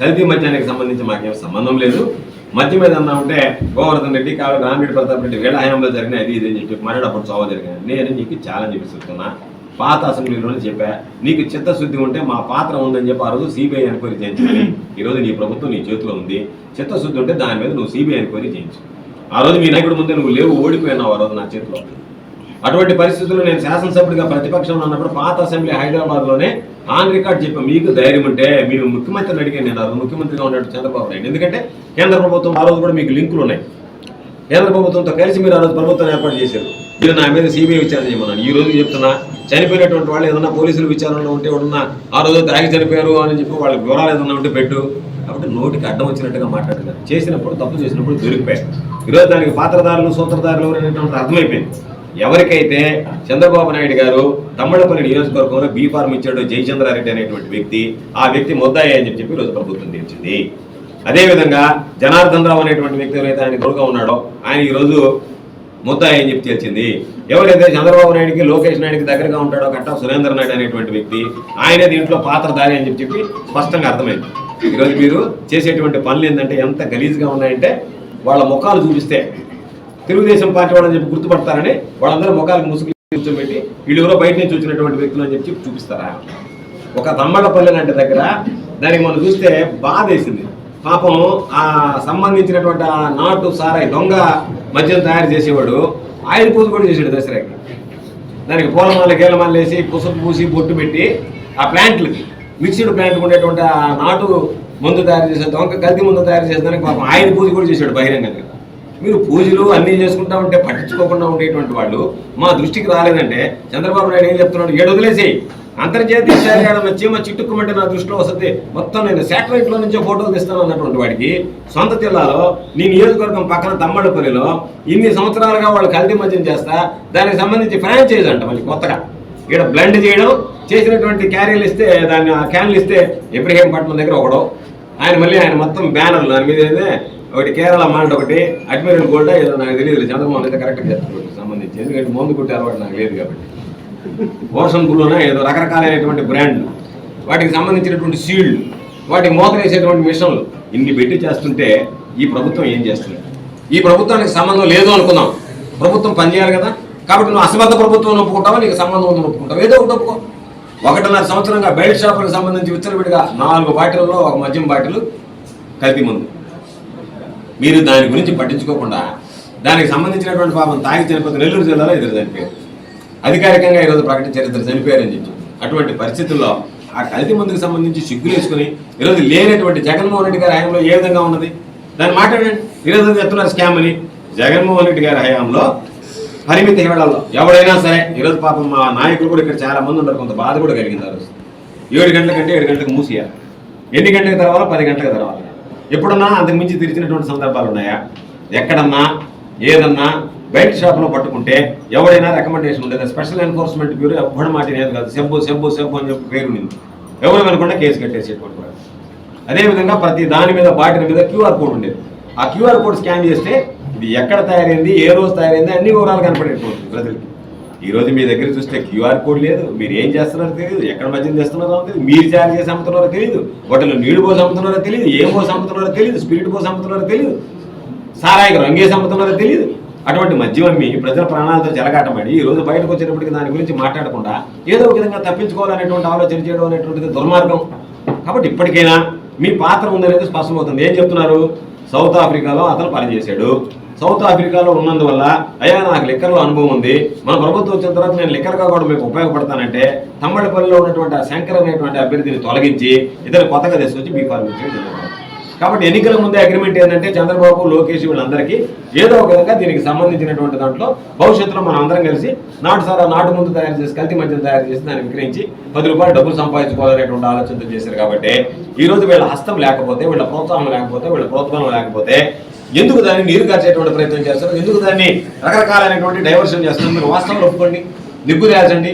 కల్తీ మద్యానికి సంబంధించి మాకేం సంబంధం లేదు. మద్యం మీద అన్నా ఉంటే గోవర్ధన్ రెడ్డి కాదు రామిరెడ్డి ప్రతాప్ రెడ్డి వేళ హయాంలో జరిగిన అది ఇది అని చెప్పి మరి అప్పుడు చావ నేను నీకు ఛాలెంజ్ విసురుతున్నా పాత అసెంబ్లీలోనే చెప్పా. నీకు చిత్తశుద్ధి ఉంటే మా పాత్ర ఉందని చెప్పి ఆ రోజు సిబిఐ ఎంక్వైరీ చేయించుకుని ఈరోజు నీ ప్రభుత్వం నీ చేతిలో ఉంది. చిత్తశుద్ధి ఉంటే దాని మీద నువ్వు సిబిఐ ఎంక్వైరీ చేయించు. ఆ రోజు మీ నాయకుడు ముందే నువ్వు లేవు ఓడిపోయినావు ఆ రోజు నా చేతిలో. అటువంటి పరిస్థితుల్లో నేను శాసనసభ్యుడిగా ప్రతిపక్షంలో ఉన్నప్పుడు పాత అసెంబ్లీ హైదరాబాద్లోనే ఆన్ రికార్డ్ చెప్పి మీకు ధైర్యం ఉంటే మీరు ముఖ్యమంత్రిని అడిగాను నేను ముఖ్యమంత్రిగా ఉన్నట్టు చంద్రబాబు నాయుడు. ఎందుకంటే కేంద్ర ప్రభుత్వం ఆ రోజు కూడా మీకు లింకులు ఉన్నాయి. కేంద్ర ప్రభుత్వంతో కలిసి మీరు ఆ రోజు ప్రభుత్వం ఏర్పాటు చేశారు. మీరు నా మీద సిబిఐ విచారణ చేయమన్నాను ఈ రోజు చెప్తున్నా చనిపోయినటువంటి వాళ్ళు ఏదన్నా పోలీసులు విచారణలో ఉంటే ఎవరన్నా ఆ రోజు తాగి చనిపోయారు అని చెప్పి వాళ్ళ వివరాలు ఏదన్నా ఉంటే పెట్టు. కాబట్టి నోటికి అడ్డం వచ్చినట్టుగా మాట్లాడుతున్నారు. చేసినప్పుడు తప్పు చేసినప్పుడు దొరికిపోయారు. ఈరోజు దానికి పాత్రదారులు సూత్రధారులు అనేటువంటి అర్థమైపోయింది. ఎవరికైతే చంద్రబాబు నాయుడు గారు తమ్మడపల్లి నియోజకవర్గంలో బీ ఫార్మ్ ఇచ్చాడో జయచంద్రారెడ్డి అనేటువంటి వ్యక్తి ఆ వ్యక్తి ముద్దాయి అని చెప్పి రోజు ప్రభుత్వం తీర్చింది అదేవిధంగా జనార్దన్ రావు అనేటువంటి వ్యక్తి ఎవరైతే ఆయన తోడుగా ఉన్నాడో ఆయన ఈరోజు ముద్దాయి అని చెప్పి తెలిసింది. ఎవరైతే చంద్రబాబు నాయుడికి లోకేష్ నాయుడికి దగ్గరగా ఉంటాడో కట్టా సురేంద్ర నాయుడు అనేటువంటి వ్యక్తి ఆయనే దీంట్లో పాత్రధారి అని చెప్పి చెప్పి స్పష్టంగా అర్థమైంది. ఈరోజు మీరు చేసేటువంటి పనులు ఏంటంటే ఎంత గలీజ్గా ఉన్నాయంటే వాళ్ళ ముఖాలు చూపిస్తే తెలుగుదేశం పార్టీ వాళ్ళని చెప్పి గుర్తుపడతారని వాళ్ళందరూ ముఖాలకు ముసుగు కూర్చోబెట్టి వీళ్ళు ఎవరో బయట నుంచి వచ్చినటువంటి వ్యక్తులు అని చెప్పి చూపిస్తారా? ఒక దమ్మడపల్లి లాంటి దగ్గర దానికి మనం చూస్తే బాధ వేసింది. పాపం ఆ సంబంధించినటువంటి ఆ నాటు సారాయి దొంగ మద్యం తయారు చేసేవాడు ఆయన పూజ కూడా చేసాడు దసరాకి. దానికి పూలమాల గీలమాల వేసి పుసపు పూసి బొట్టు పెట్టి ఆ ప్లాంట్లకి మిక్స్డ్ ప్లాంట్కి ఉండేటువంటి ఆ నాటు మందు తయారు చేసే దొంగ కల్తీ మందు తయారు చేసేదానికి పాపం ఆయన పూజ కూడా చేశాడు బహిరంగంగా. మీరు పూజలు అన్నీ చేసుకుంటా ఉంటే పట్టించుకోకుండా ఉండేటువంటి వాళ్ళు మా దృష్టికి రాలేదంటే చంద్రబాబు నాయుడు ఏం చెప్తున్నాడు? ఏడు వదిలేసేయి. అంతర్జాతీయ స్థాయి చీమ చిట్టుకుమంటే నా దృష్టిలో వస్తుంది మొత్తం నేను శాటిలైట్లో నుంచే ఫోటోలు తీస్తాను అన్నటువంటి వాడికి సొంత జిల్లాలో నీ నియోజకవర్గం పక్కన తమ్మడపల్లిలో ఇన్ని సంవత్సరాలుగా వాళ్ళు కల్తీ మద్యం చేస్తా దానికి సంబంధించి ఫ్రాంచైజ్ అంట మళ్ళీ కొత్తగా. ఇక్కడ బ్లెండ్ చేయడం చేసినటువంటి క్యారీలు ఇస్తే దాన్ని క్యాన్లు ఇస్తే ఇబ్రహీంపట్నం దగ్గర ఒకడు. ఆయన మళ్ళీ ఆయన మొత్తం బ్యానర్లు దాని మీద అయితే ఒకటి కేరళ మాల్ట్ ఒకటి అడ్మిరల్ గోల్డ్ ఏదో నాకు తెలియదు చంద్రమోహన్ అయితే కరెక్ట్గా చేస్తున్నాడు సంబంధించి. ఎందుకంటే మందు కొట్టే అలవాటు నాకు లేదు కాబట్టి. ఓషన్ బ్లూనా ఏదో రకరకాలైనటువంటి బ్రాండ్లు. వాటికి సంబంధించినటువంటి సీళ్ళు వాటికి మోతలేసేటువంటి మిషన్లు ఇన్ని పెట్టి చేస్తుంటే ఈ ప్రభుత్వం ఏం చేస్తుంది? ఈ ప్రభుత్వానికి సంబంధం లేదు అనుకుందాం. ప్రభుత్వం పనిచేయాలి కదా. కాబట్టి నువ్వు అసమర్థ ప్రభుత్వం ఒప్పుకుంటావా నీకు సంబంధం ఉందని ఒప్పుకుంటావు? ఏదో ఒకటి ఒప్పుకో. ఒకటిన్నర సంవత్సరంగా బెల్ట్ షాపులకు సంబంధించి విచ్చలవిడిగా నాలుగు బాటిల్లో ఒక మద్యం బాటిల్ కల్తీ మందు. మీరు దాని గురించి పట్టించుకోకుండా దానికి సంబంధించినటువంటి పాపం తాగి చనిపోతే నెల్లూరు జిల్లాలో ఇద్దరు చనిపోయారు. అధికారికంగా ఈరోజు ప్రకటించారు ఇద్దరు చనిపోయారని చెప్పి. అటువంటి పరిస్థితుల్లో ఆ కల్తీ మందుకు సంబంధించి సిగ్గులు వేసుకుని ఈరోజు లేనటువంటి జగన్మోహన్ రెడ్డి గారి హయాంలో ఏ విధంగా ఉన్నది? దాన్ని మాట్లాడండి. ఈరోజు చెప్తున్నారు స్కామ్ అని. జగన్మోహన్ రెడ్డి గారి హయాంలో పరిమిత హేళల్లో ఎవడైనా సరే ఈరోజు పాపం మా నాయకులు కూడా ఇక్కడ చాలా మంది ఉన్నారు. కొంత బాధ కూడా కలిగింది ఆ రోజు. ఏడు గంటల కంటే ఏడు గంటలకు మూసేయాలి. ఎన్ని గంటలకు తర్వాత పది గంటలకు తర్వాత ఎప్పుడన్నా అంతకు మించి తెరిచినటువంటి సందర్భాలు ఉన్నాయా? ఎక్కడన్నా ఏదన్నా బయట షాప్లో పట్టుకుంటే ఎవడైనా రికమెండేషన్ ఉండేది స్పెషల్ ఎన్ఫోర్స్మెంట్ బ్యూరో ఎవ్వడం మాట అనేది కాదు. సెబ్బు సెబ్బు సెబ్బు అని చెప్పి పేరు ఉంది. ఎవరు కనుకుండా కేసు కట్టేసేటువంటి వాడు. అదేవిధంగా ప్రతి దాని మీద బాటిల్ మీద క్యూఆర్ కోడ్ ఉండేది. ఆ క్యూఆర్ కోడ్ స్కాన్ చేస్తే ఇది ఎక్కడ తయారైంది ఏ రోజు తయారైంది అన్ని వివరాలు కనపడేటువంటి ప్రజలకి. ఈరోజు మీ దగ్గర చూస్తే క్యూఆర్ కోడ్ లేదు. మీరు ఏం చేస్తున్నారో తెలియదు ఎక్కడ మద్యం చేస్తున్నారో తెలియదు మీరు జారీ చేసి అమ్ముతున్నారో తెలియదు వాటిలో నీళ్ళు పోసి అమ్ముతున్నారో తెలియదు ఏం పోసి అమ్ముతున్నారో తెలియదు స్పిరిట్ పోసి అమ్ముతున్నారో తెలియదు సారాయికి రంగేసి అమ్ముతున్నారో తెలియదు అటువంటి మద్యం అమ్మి ప్రజల ప్రాణాలతో చెలగాటపడి ఈ రోజు బయటకు వచ్చేటప్పటికి దాని గురించి మాట్లాడకుండా ఏదో ఒక విధంగా తప్పించుకోవాలనేటువంటి ఆలోచన చేయడం అనేటువంటిది దుర్మార్గం. కాబట్టి ఇప్పటికైనా మీ పాత్ర ఉందనేది స్పష్టమవుతుంది. ఏం చెప్తున్నారు? సౌత్ ఆఫ్రికాలో అతను పనిచేశాడు. సౌత్ ఆఫ్రికాలో ఉన్నందువల్ల అయ్యా నాకు లెక్కర్లో అనుభవం ఉంది. మన ప్రభుత్వం వచ్చిన తర్వాత నేను లెక్కర్గా కూడా మీకు ఉపయోగపడతానంటే తమ్మడిపల్లిలో ఉన్నటువంటి ఆ శంకర్ అనేటువంటి అభ్యర్థిని తొలగించి ఇతను కొత్తగా తీసుకొచ్చి బీ ఫార్మ్ ఇచ్చాడు కాబట్టి ఎన్నికల ముందే అగ్రిమెంట్ ఏంటంటే చంద్రబాబు లోకేష్ వీళ్ళందరికీ ఏదో ఒక విధంగా దీనికి సంబంధించినటువంటి దాంట్లో భవిష్యత్తులో మనం అందరం కలిసి నాటు సారా నాటు ముందు తయారు చేసి కల్తీ మధ్యలో తయారు చేసి దాన్ని విక్రయించి పది రూపాయలు డబ్బులు సంపాదించుకోవాలనేటువంటి ఆలోచనతో చేశారు కాబట్టి ఈ రోజు వీళ్ళ హస్తం లేకపోతే వీళ్ళ ప్రోత్సాహం లేకపోతే వీళ్ళ ప్రోత్సాహం లేకపోతే ఎందుకు దాన్ని నీరు కార్చేటువంటి ప్రయత్నం చేస్తారు? ఎందుకు దాన్ని రకరకాలైనటువంటి డైవర్షన్ చేస్తున్నారు మీరు వాస్తవంలో ఒప్పుకోండి. నిగ్గు తేల్చండి.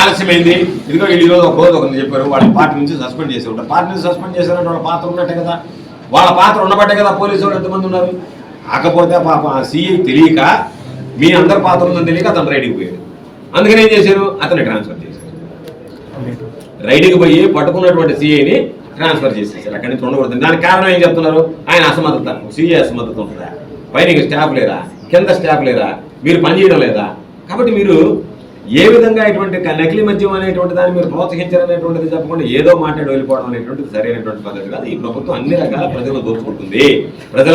ఆలస్యమైంది. ఇదిగో వీళ్ళు ఈరోజు ఒక రోజు ఒకరిని చెప్పారు. వాళ్ళ పార్టీ నుంచి సస్పెండ్ చేసి ఉంటారు పార్టీ నుంచి సస్పెండ్ చేశారంటే వాళ్ళ పాత్ర ఉన్నట్టే కదా. వాళ్ళ పాత్ర ఉండబట్టే కదా పోలీసు వాళ్ళు ఎంతమంది ఉన్నారు? కాకపోతే పాప సిఐ తెలియక మీ అందరి పాత్ర ఉందని తెలియక అతను రైడ్కి పోయాడు. అందుకని ఏం చేశారు? అతన్ని ట్రాన్స్ఫర్ చేశారు. రైడ్కి పోయి పట్టుకున్నటువంటి సిఐని ట్రాన్స్ఫర్ చేసేసారు అక్కడి నుంచి ఉండకూడదు దానికి కారణం ఏం చెప్తున్నారు? ఆయన అసమర్థత సీఏ అసమర్థత ఉంటుందా? పైన స్టాఫ్ లేరా కింద స్టాఫ్ లేరా మీరు పనిచేయడం లేదా? కాబట్టి మీరు ఏ విధంగా ఇటువంటి నకిలీ మద్యం అనేటువంటి దాన్ని మీరు ప్రోత్సహించారనేటువంటిది చెప్పకుండా ఏదో మాట్లాడి వెళ్ళిపోవడం అనేటువంటిది సరైనటువంటి పద్ధతి కాదు. ఈ ప్రభుత్వం అన్ని రకాల ప్రజలను దోచుకుంటుంది. ప్రజల